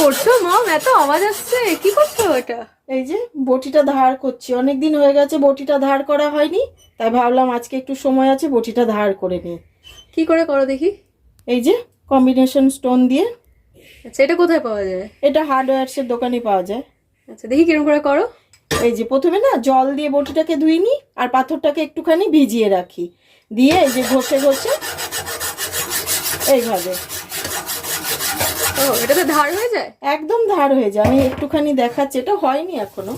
করছ মম? এত আওয়াজ আসছে। কি করছ এটা? এই যে বটিটা ধার করছি। অনেক দিন হয়ে গেছে বটিটা ধার করা হয়নি। তাই ভাবলাম আজকে একটু সময় আছে বটিটা ধার করে নিই। কি করে করো দেখি? এই যে কম্বিনেশন স্টোন দিয়ে। আচ্ছা এটা কোথায় পাওয়া যায়? এটা হার্ডওয়্যার্সের দোকানে পাওয়া যায়। আচ্ছা দেখি কীরকম করে করো। এই যে প্রথমে না জল দিয়ে বটিটাকে ধুই নি আর পাথরটাকে একটুখানি ভিজিয়ে রাখি। দিয়ে এই যে ঘষে ঘষে এইভাবে। ও এটাতে ধার হয়ে যায়? একদম ধার হয়ে যায়। আমি একটুখানি দেখাচ্ছি। এটা হয়নি এখনও।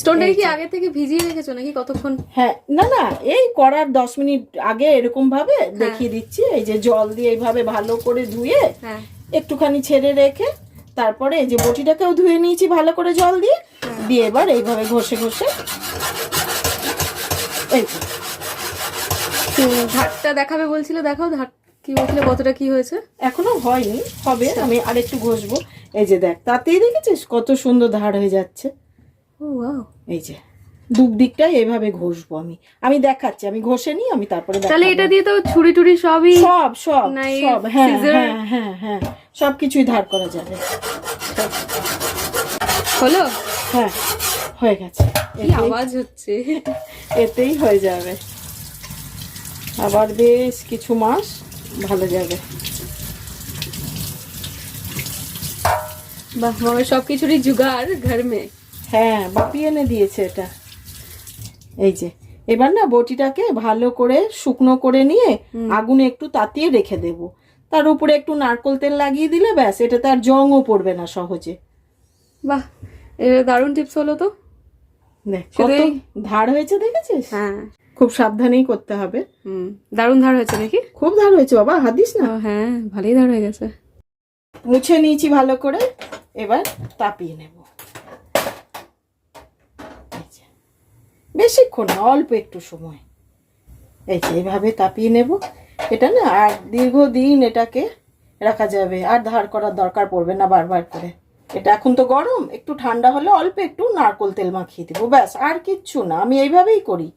স্টোনটাকে কি আগে থেকে ভিজিয়ে রেখেছো নাকি কতক্ষণ? হ্যাঁ না না এই করার দশ মিনিট আগে এরকম ভাবে দেখিয়ে দিচ্ছি। এই যে জল দিয়ে এইভাবে ভালো করে ধুয়ে হ্যাঁ। একটুখানি ছেড়ে রেখে তারপরে এই যে বটিটাকেও ধুয়ে নিয়েছি ভালো করে জল দিয়ে। দিয়ে এবার এইভাবে ঘষে ঘষে এই ধারটা দেখাবে বলছিল দেখাও ধার কি বলছিলে কতটা কি হয়েছে? এখনও হয়নি হবে আমি আরেকটু ঘষবো। এই যে দেখ তাতেই দেখেছিস কত সুন্দর ধার হয়ে যাচ্ছে? এই যে দুপ দিকটাই এইভাবে ঘষবো আমি। আমি দেখাচ্ছি আমি ঘষে নিই আমি তারপরে তাহলে এটা দিয়ে তো ছুরি টুরি সবই সব সব না, সব হ্যাঁ হ্যাঁ হ্যাঁ হ্যাঁ সব কিছুই ধার করা যাবে। হলো? হ্যাঁ হয়ে গেছে। কি আওয়াজ হচ্ছে? এতেই হয়ে যাবে। আবার বেশ কিছু মাস ভালো যাবে। বাহ মামার সবকিছুরই জুগাড় ঘর মে। হ্যাঁ বাপি এনে দিয়েছে এটা। এই যে এবার না বটিটাকে ভালো করে শুকনো করে নিয়ে আগুনে একটু তাতিয়ে রেখে দেব। তার উপরে একটু নারকোল তেল লাগিয়ে দিলে ব্যাস এটা তার জংও পড়বে না সহজে। বাহ এটা দারুণ টিপস হলো তো। দেখ কত ধার হয়েছে দেখেছিস? হ্যাঁ। খুব সাবধানেই করতে হবে। হুম দারুণ ধার হয়েছে নাকি? খুব ধার হয়েছে বাবা হাদিস না? হ্যাঁ ভালোই ধার হয়ে গেছে। মুছে নিয়েছি ভালো করে এবার তাপিয়ে নেব। বেশিক্ষণ না অল্প একটু সময়। এই যে এইভাবে তাপিয়ে নেব। এটা না আর দীর্ঘদিন এটাকে রাখা যাবে আর ধার করার দরকার পড়বে না বারবার করে। এটা এখন তো গরম একটু ঠান্ডা হলে অল্প একটু নারকোল তেল মাখিয়ে দেবো ব্যাস আর কিচ্ছু না আমি এইভাবেই করি।